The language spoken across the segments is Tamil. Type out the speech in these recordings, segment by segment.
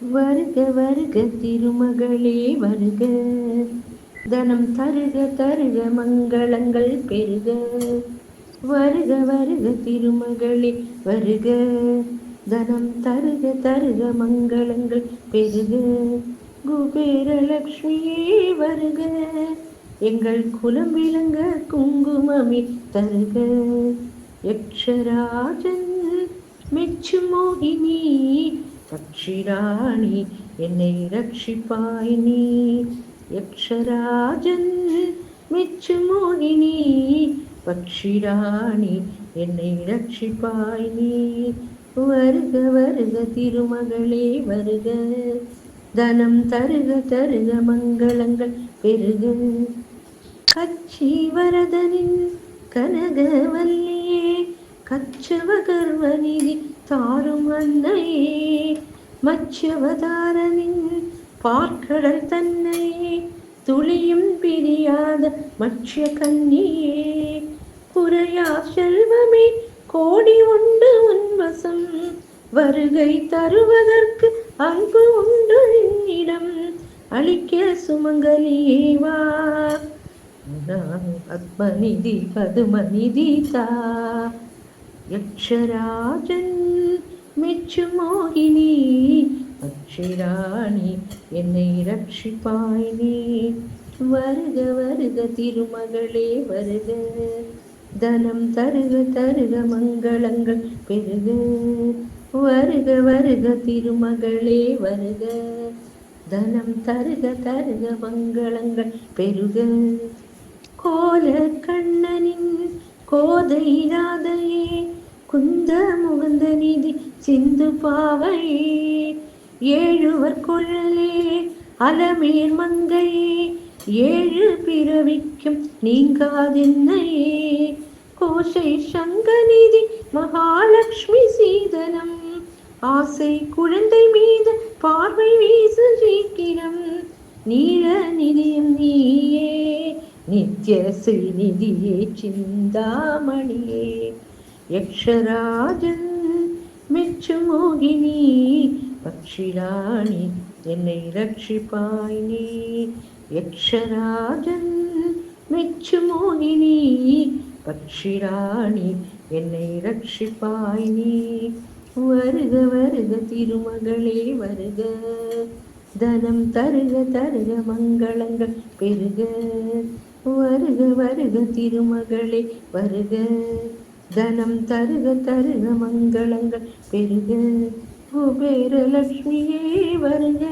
வருக வருக திருமகளே வருக. தனம் தருக தருக மங்களங்கள் பெருக. வருக வருக திருமகளே வருக. தனம் தருக தருக மங்களங்கள் பெருக. குபேரலக்ஷ்மியே வருக. எங்கள் குலம் விளங்க குங்குமமே தருக. யக்ஷராஜன் மெச்சு மோகினி பக்ஷிராணி என்னை ரட்சிப்பாய் நீ. யக்ஷராஜன் மெச்சு மோகினி பக்ஷிராணி என்னை ரட்சிப்பாய் நீ. வருக வருக திருமகளே வருக. தனம் தருக தருக மங்களங்கள் பெருக. கச்சி வரதனின் கனகவல்லியே கச்சவ கர்வநிதி தாரும் அன்னையே மச்சவதாரனின் பார்க்கடல் தன்னையே துளியும் பிரியாத மட்சிய கன்னியே குறையா செல்வமே கோடி உண்டு உன்வசம் வருகை தருவதற்கு அன்பு உண்டு என்னிடம் அளிக்க சுமங்கலியேவா பத்மநிதி பதுமநிதி தா. யக்ஷராஜன் மெச்சு மோகினி அக்ஷராணி என்னை ரட்சிப்பாய் நீ வருக வருக திருமகளே வருக. தனம் தருக தருக மங்களங்கள் பெருக. வருக வருக திருமகளே வருக. தனம் தருக தருக மங்களங்கள் பெருக. கோல கண்ணனின் கோதை ராதையே குந்த முகந்த நிதி சிந்து பாவை. ஏழுவர் கொள்ளலே அலமேர் மங்கை. ஏழு பிறவிக்கும் நீங்காதென்னை. கோஷை சங்கநிதி மகாலட்சுமி சீதனம். ஆசை குழந்தை மீது பார்வை வீசு சீக்கிரம். நீல நிதியம் நீயே நித்ய ஸ்ரீநிதியே சிந்தாமணியே. யக்ஷராஜன் மெச்சு மோகினி பக்ஷிராணி என்னை ரட்சிப்பாய் நீ. யக்ஷராஜன் மெச்சு மோகினி பக்ஷிராணி என்னை ரட்சிப்பாய் நீ. வருக வருக திருமகளே வருக. தனம் தருக தருக மங்களங்கள் பெருக. வருக வருக திருமகளே வருக. தனம் தருக தருக மங்களங்கள். பெருக குபேரலட்சுமியே வருக.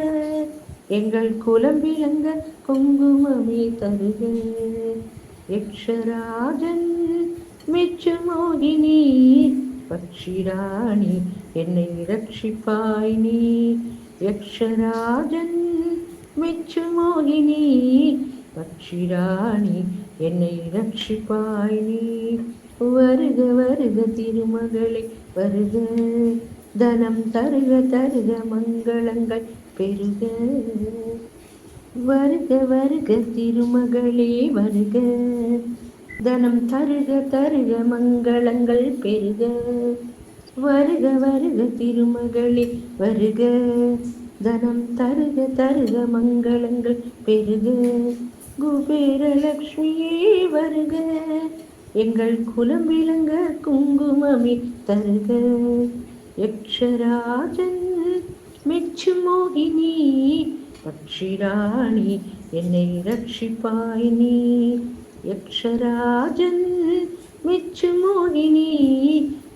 எங்கள் குலம் விளங்க குங்குமமே தருக. யக்ஷராஜன் மெச்ச மோகினி பக்ஷிராணி என்னை ரட்சிப்பாய் நீ. யக்ஷராஜன் மெச்சு மோகினி பக்ஷிராணி என்னை ரட்சிப்பாய் நீ. வருக வருக திருமகளே வருக. தனம் தருக தருக மங்களங்கள் பெருக. வருக வருக திருமகளே வருக. தனம் தருக தருக மங்களங்கள் பெருக. வருக வருக திருமகளே வருக. தனம் தருக தருக மங்களங்கள் பெருக. குபேரலக்ஷ்மியே வருக. எங்கள் குலம் விளங்க குங்குமமே தருக. யக்ஷராஜன் மெச்சு மோகினி பக்ஷிராணி என்னை ரட்சிப்பாய் நீ. யக்ஷராஜன் மெச்சு மோகினி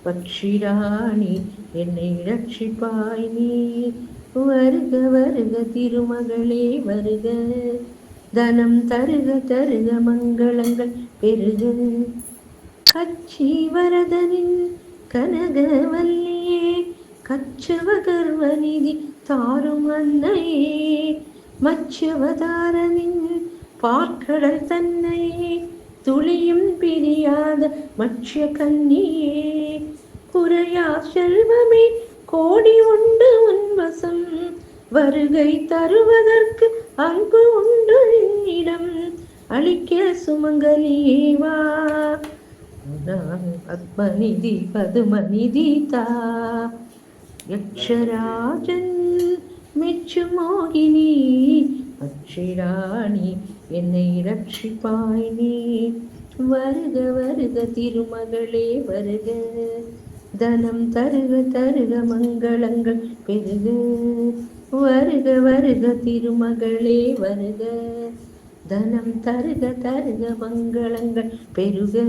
பக்ஷிராணி என்னை ரட்சிப்பாய் நீ. வருக வருக திருமகளே வருக. தனம் தருக தருக மங்களங்கள் பெருக. கச்சி வரதனின் கனகவல்லியே கச்சவ கர்வநிதி தாரும் அன்னையே மச்சவதாரனின் பார்க்கடல் தன்னையே துளியும் பிரியாத மட்சிய கன்னியே. குறையா செல்வமே கோடி உண்டு உன்வசம் வருகை தருவதற்கு அன்பு உண்டு என்னிடம். அளிக்க சுமங்கலியே வா. பத்மநிதி பதுமநிதிதா யக்ஷராஜன் மெச்சும் மோகினி அச்சிராணி என்னை ரட்சிப்பாய் நீ வருக வருக திருமகளே வருக. தனம் தருக தருக மங்களங்கள் பெருக. வருக வருக திருமகளே வருக. தனம் தருக தருக மங்களங்கள் பெருக.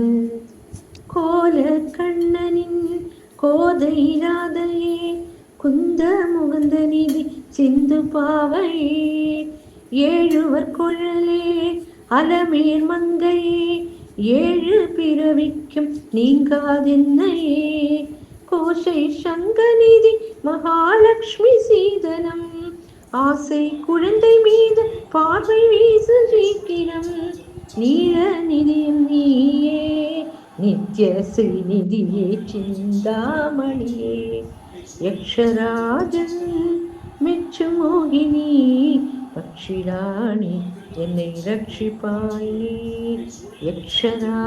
கோல கண்ணனின் கோதை ராதையே குந்த முகந்த நிதி சிந்து பாவையே. ஏழுவர் குழலே அலமேர் மங்கையே ஏழு பிறவிக்கும் நீங்காதென்னையே. கோஷை சங்கநிதி மகாலட்சுமி சீதனம் ஆசை குழந்தை மீது பார்வை வீசு சீக்கிரம் நீல நிதியும் நீயே. நித்ய ஸ்ரீநிதியே சிந்தாமணியே யக்ஷராஜன் மெச்சு மோகினி பக்ஷிராணி என்னை ரட்சிப்பாயே. யக்ஷரா